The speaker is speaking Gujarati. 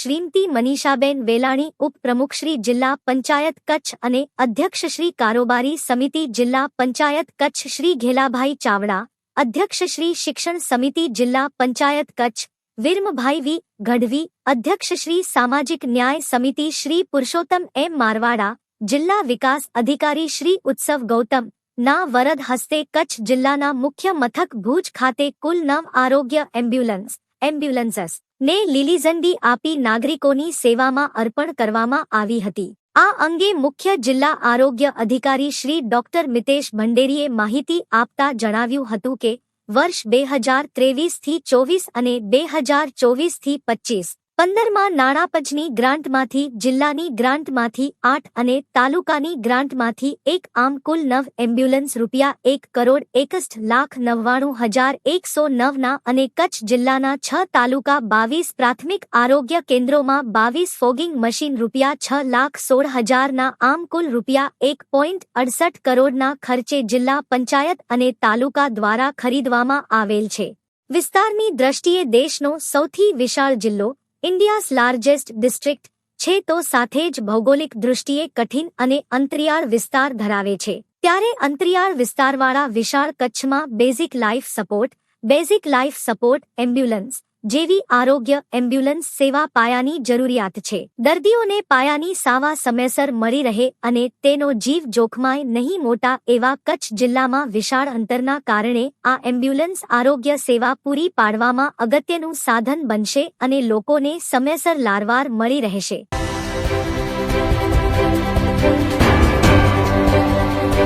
શ્રીમતી મનીષાબેન વેલાણી, ઉપપ્રમુખ શ્રી જિલ્લા પંચાયત કચ્છ અને અધ્યક્ષ શ્રી કારોબારી સમિતિ જિલ્લા પંચાયત કચ્છ શ્રી ઘેલાભાઈ ચાવડા, અધ્યક્ષ શ્રી શિક્ષણ સમિતિ જિલ્લા પંચાયત કચ્છ, વિરમભાઈ વી. ગઢવી, અધ્યક્ષ શ્રી સામાજિક ન્યાય સમિતિ શ્રી પુરુષોત્તમ એમ મારવાડા, જિલ્લા વિકાસ અધિકારી શ્રી ઉત્સવ ગૌતમ, ના વરદ હસ્તે કચ્છ જિલ્લાના મુખ્ય મથક ભુજ ખાતે કુલ નવ આરોગ્ય એમ્બ્યુલન્સ એમ્બ્યુલન્સસ. ને લીલીઝંડી આપી નાગરિકોની સેવામાં અર્પણ કરવામાં આવી હતી. આ અંગે મુખ્ય જિલ્લા આરોગ્ય અધિકારી શ્રી ડોક્ટર મિતેશ ભંડેરીએ માહિતી આપતા જણાવ્યું હતું કે, વર્ષ બે હજાર ત્રેવીસથી ચોવીસ અને બે હજાર ચોવીસથી પચીસ પંદરમાં નાણાપંચની ગ્રાન્ટમાંથી, જિલ્લાની ગ્રાન્ટમાંથી આઠ અને તાલુકાની ગ્રાન્ટમાંથી એક આમ કુલ નવ એમ્બ્યુલન્સ રૂપિયા એક કરોડ એકસઠ લાખ નવ્વાણું હજાર એકસો નવના અને કચ્છ જિલ્લાના છ તાલુકા બાવીસ પ્રાથમિક આરોગ્ય કેન્દ્રોમાં બાવીસ ફોગિંગ મશીન રૂપિયા છ લાખ સોળ હજારના આમ કુલ રૂપિયા એક પોઈન્ટ અડસઠ કરોડના ખર્ચે જિલ્લા પંચાયત અને તાલુકા દ્વારા ખરીદવામાં આવેલ છે. વિસ્તારની દ્રષ્ટિએ દેશનો સૌથી વિશાળ જિલ્લો ઇન્ડિયાઝ લાર્જેસ્ટ ડિસ્ટ્રિક્ટ છે તો સાથે જ ભૌગોલિક દૃષ્ટિએ કઠિન અને અંતરિયાળ વિસ્તાર ધરાવે છે. ત્યારે અંતરિયાળ વિસ્તારવાળા વિશાળ કચ્છમાં basic life support basic life support ambulance જેવી આરોગ્ય એમ્બ્યુલન્સ સેવા પાયાની જરૂરિયાત છે. દર્દીઓને પાયાની સાવા સમયસર મળી રહે અને તેનો જીવ જોખમાય નહીં મોટા એવા કચ્છ જિલ્લામાં વિશાળ અંતરના કારણે આ એમ્બ્યુલન્સ આરોગ્ય સેવા પૂરી પાડવામાં અગત્યનું સાધન બનશે અને લોકોને સમયસર લારવાર મળી રહેશે.